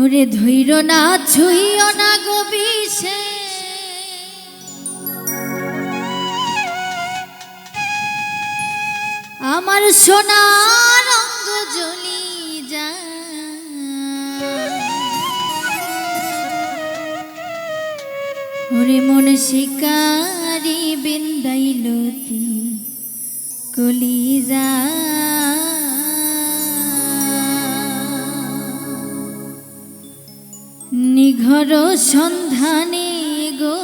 ওরে ধৈর না, ছুইও না গো বিষে। আমার সোনার রঙ্গ জ্বলি যায়। ওরে মন শিকারি বিন্দাইলতি কলিজা। নিঘর সন্ধানে গো।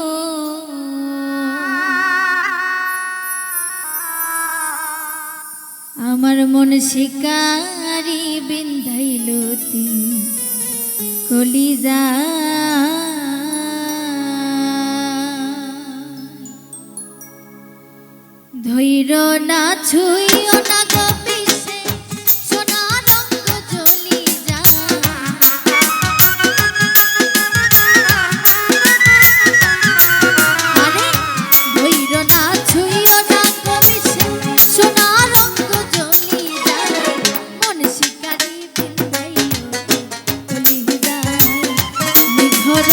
আমার মন শিকারি বিন্ধাইলতি কলিজা। ধৈর না ছুইও ধৈর না না গো সোনা রঙ্গ জ্বলি যায় মন শিকারি বিন্দাইলো কলি যায় নিঘর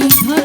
Thank.